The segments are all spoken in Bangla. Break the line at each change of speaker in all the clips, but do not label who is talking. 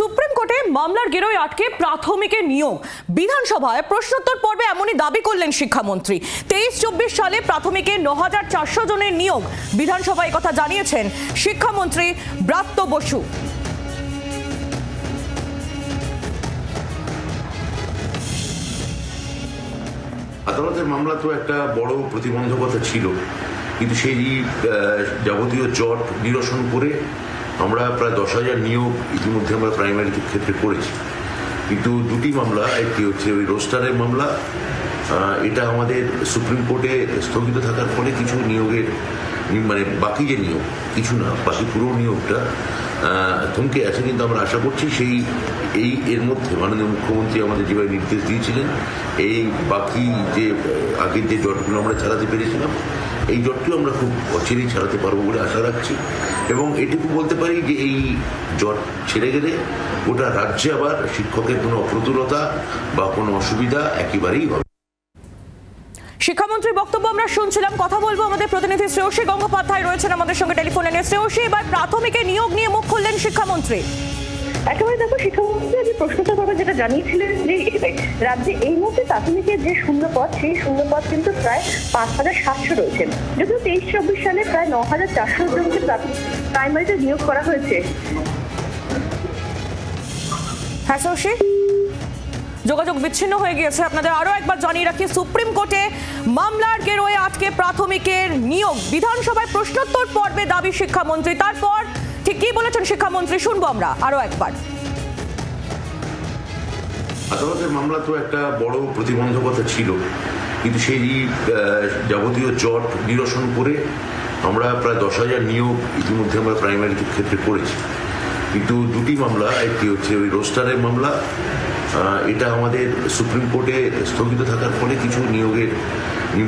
সুপ্রিম কোর্টে মামলার গেরোয় আটকে প্রাথমিকের নিয়োগ বিধানসভায় প্রশ্নোত্তর পর্বে এমনই দাবি করলেন শিক্ষামন্ত্রী। তেইশ চব্বিশ সালে প্রাথমিকে ন হাজার চারশো জনের নিয়োগ। বিধানসভায় কথা জানিয়েছেন শিক্ষামন্ত্রী ব্রাত্য বসু।
আদালতের মামলা তো একটা বড় প্রতিবন্ধকতা ছিল। কিন্তু সেই যাবতীয় জট নিরসন করে আমরা প্রায় দশ হাজার নিয়োগ ইতিমধ্যে আমরা প্রাইমারি ক্ষেত্রে করেছি। কিন্তু দুটি মামলা, একটি হচ্ছে ওই রোস্টারের মামলা এটা আমাদের সুপ্রিম কোর্টে স্থগিত থাকার ফলে কিছু নিয়োগের মানে বাকি যে নিয়োগ, কিছু না, বাকি পুরো নিয়োগটা থমকে আছে কিন্তু আমরা আশা করছি সেই, এই এর মধ্যে মাননীয় মুখ্যমন্ত্রী আমাদের যেভাবে নির্দেশ দিয়েছিলেন, এই বাকি যে, আগের যে জটগুলো আমরা চালাতে পেরেছিলাম এই জটটিও আমরা খুব অচিরেই ছাড়াতে পারব বলে আশা রাখছি। এবং এটুকু বলতে পারি যে এই জট ছেড়ে গেলে গোটা রাজ্যে আবার শিক্ষকের কোনো অপ্রতুলতা বা কোনো অসুবিধা একেবারেই হবে
শিক্ষামন্ত্রীর বক্তব্য আমরা শুনছিলাম, কথা বলব আমাদের প্রতিনিধি শ্রেয়সী গঙ্গোপাধ্যায় রয়েছেন আমাদের সঙ্গে টেলিফোনে। শ্রেয়সী, এবার প্রাথমিকে নিয়োগ নিয়ে মুখ খুললেন শিক্ষামন্ত্রী।
একেবারে দেখো শিক্ষামন্ত্রী আজ প্রশ্নটা বাবা যেটা জানিয়েছিলেন যে, রাজ্যে এই মুহূর্তে প্রাথমিকের যে শূন্য সেই শূন্য পদ কিন্তু প্রায় পাঁচ হাজার সাতশো রয়েছেন যদিও তেইশ চব্বিশ সালে প্রায় ন হাজার চারশো জনকে প্রাইমারিতে নিয়োগ করা হয়েছে।
হ্যাঁ শ্রেয়সী যোগাযোগ বিচ্ছিন্ন হয়ে গিয়েছে। আপনাদের আরও একবার জানিয়ে রাখি, সুপ্রিম কোর্টে মামলার গেরোয়ে আটকে প্রাথমিকের নিয়োগ। বিধানসভায় প্রশ্নোত্তর পর্বে দাবি শিক্ষামন্ত্রী। তারপর ঠিক কি বলেছেন শিক্ষামন্ত্রী? শুনব আমরা আরও একবার।
আদালতের মামলা তো একটা বড় প্রতিবন্ধকতা ছিল, কিন্তু সেই যাবতীয় জট নিরসন করে আমরা প্রায় দশ হাজার নিয়োগ ইতিমধ্যে আমরা প্রাইমারি ক্ষেত্রে করেছি। কিন্তু দুটি মামলা, একটি হচ্ছে ওই রোস্টারের মামলা এটা আমাদের সুপ্রিম কোর্টে স্থগিত থাকার ফলে কিছু নিয়োগের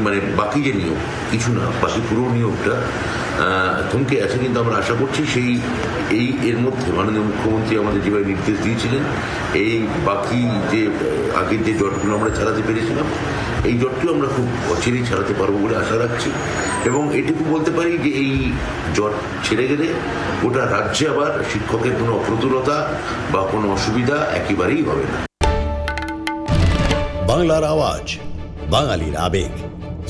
মানে বাকি যে নিয়োগ, কিছু না, বাকি পুরো নিয়োগটা থমকে আছে, কিন্তু আমরা আশা করছি সেই, এই এর মধ্যে মাননীয় মুখ্যমন্ত্রী আমাদের যেভাবে নির্দেশ দিয়েছিলেন, এই বাকি যে আগের যে জটগুলো আমরা ছাড়াতে পেরেছিলাম, এই জটটিও আমরা খুব অচিরেই ছাড়াতে পারব বলে আশা রাখছি। এবং এটুকু বলতে পারি যে, এই জট ছেড়ে গেলে গোটা রাজ্যে আবার শিক্ষকের কোনো অপ্রতুলতা বা কোনো অসুবিধা একেবারেই হবে না।
বাংলার আওয়াজ, বাঙালির আবেগ।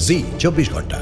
জি, চব্বিশ ঘণ্টা।